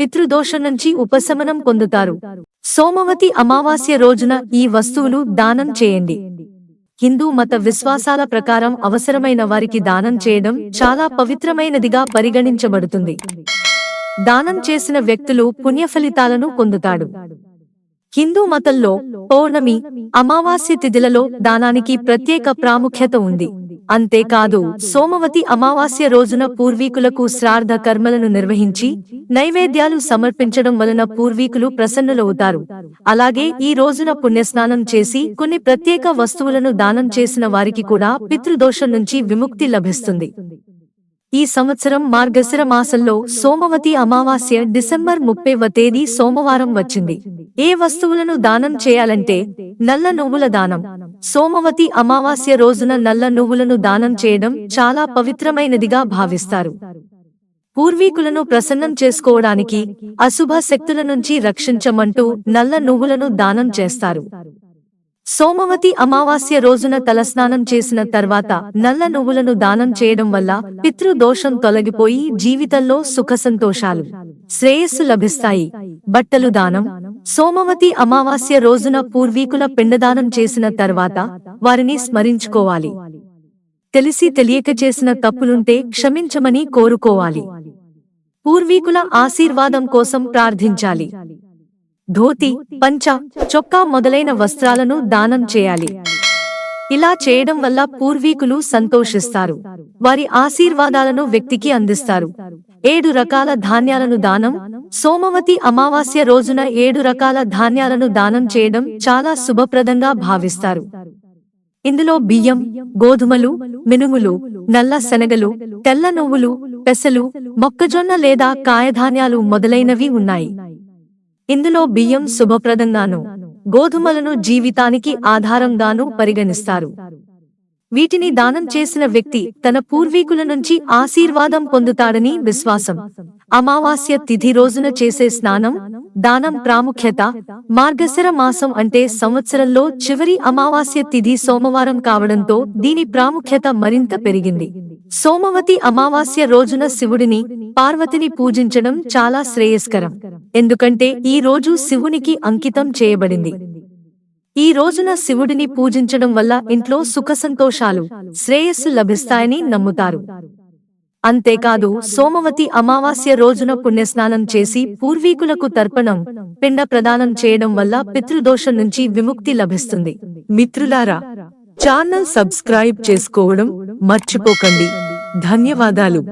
పితృదోష నుంచి ఉపశమనం పొందుతారు. సోమవతి అమావాస్య రోజున ఈ వస్తువులు దానం చేయండి. హిందూ మత విశ్వాసాల ప్రకారం అవసరమైన వారికి దానం చేయడం చాలా పవిత్రమైనదిగా పరిగణించబడుతుంది. దానం చేసిన వ్యక్తులు పుణ్యఫలితాలను పొందుతాడు. హిందూ మతంలో పౌర్ణమి అమావాస్య తిథులలో దానానికి ప్రత్యేక ప్రాముఖ్యత ఉంది. అంతేకాదు సోమవతి అమావాస్య రోజున పూర్వీకులకు శ్రార్థ కర్మలను నిర్వహించి నైవేద్యాలు సమర్పించడం వలన పూర్వీకులు ప్రసన్నులవుతారు. అలాగే ఈ రోజున పుణ్యస్నానం చేసి కొన్ని ప్రత్యేక వస్తువులను దానం చేసిన వారికి కూడా పితృదోషం నుంచి విముక్తి లభిస్తుంది. ఈ సంవత్సరం మార్గశిర మాసంలో సోమవతి అమావాస్య డిసెంబర్ ముప్పైవ తేదీ సోమవారం వచ్చింది. ఏ వస్తువులను దానం చేయాలంటే నల్ల నువ్వుల దానం. సోమవతి అమావాస్య రోజున నల్ల నువ్వులను దానం చేయడం చాలా పవిత్రమైనదిగా భావిస్తారు. పూర్వీకులను ప్రసన్నం చేసుకోవడానికి అశుభ శక్తుల నుంచి రక్షించమంటూ నల్ల నువ్వులను దానం చేస్తారు. సోమవతి అమావాస్య రోజున తలస్నానం చేసిన తర్వాత నల్ల నువ్వులను దానం చేయడం వల్ల పితృదోషం తొలగిపోయి జీవితంలో సుఖసంతోషాలు శ్రేయస్సు లభిస్తాయి. బట్టలు దానం. సోమవతి అమావాస్య రోజున పూర్వీకుల పిండదానం చేసిన తర్వాత వారిని స్మరించుకోవాలి. తెలిసి తెలియక చేసిన తప్పులుంటే క్షమించమని కోరుకోవాలి. పూర్వీకుల ఆశీర్వాదం కోసం ప్రార్థించాలి. ధోతి పంచ చొక్కా మొదలైన వస్త్రాలను దానం చేయాలి. ఇలా చేయడం వల్ల పూర్వీకులు సంతోషిస్తారు. వారి ఆశీర్వాదాలను వ్యక్తికి అందిస్తారు. ఏడు రకాల ధాన్యాలను దానం సోమవతి అమావాస్య రోజున ఏడు రకాల ధాన్యాలను దానం చేయడం చాలా శుభప్రదంగా భావిస్తారు. ఇందులో బియ్యం గోధుమలు మినుములు నల్ల శనగలు తెల్ల నువ్వులు పెసలు మొక్కజొన్న లేదా కాయధాన్యాలు మొదలైనవి ఉన్నాయి. ఇందులో బియ్యం శుభప్రదంగాను గోధుమలను జీవితానికి ఆధారంగాను పరిగణిస్తారు. వీటిని దానం చేసిన వ్యక్తి తన పూర్వీకుల నుంచి ఆశీర్వాదం పొందుతాడని విశ్వాసం. అమావాస్య తిథి రోజున చేసే స్నానం దానం ప్రాముఖ్యత మార్గశర మాసం అంటే సంవత్సరంలో చివరి అమావాస్య తిథి సోమవారం కావడంతో దీని ప్రాముఖ్యత మరింత పెరిగింది. సోమవతి అమావాస్య రోజున శివుడిని పార్వతిని పూజించడం చాలా శ్రేయస్కరం. ఎందుకంటే ఈ రోజు శివునికి అంకితం చేయబడింది. ఈ రోజున శివుడిని పూజించడం వల్ల ఇంట్లో సుఖ సంతోషాలు శ్రేయస్సు లభిస్తాయని నమ్ముతారు. అంతేకాదు సోమవతి అమావాస్య రోజున పుణ్యస్నానం చేసి పూర్వీకులకు తర్పణం పిండ ప్రదానం చేయడం వల్ల పితృదోషం నుంచి విముక్తి లభిస్తుంది. మిత్రులారా ఛానల్ సబ్స్క్రైబ్ చేసుకోవడం మర్చిపోకండి. ధన్యవాదాలు.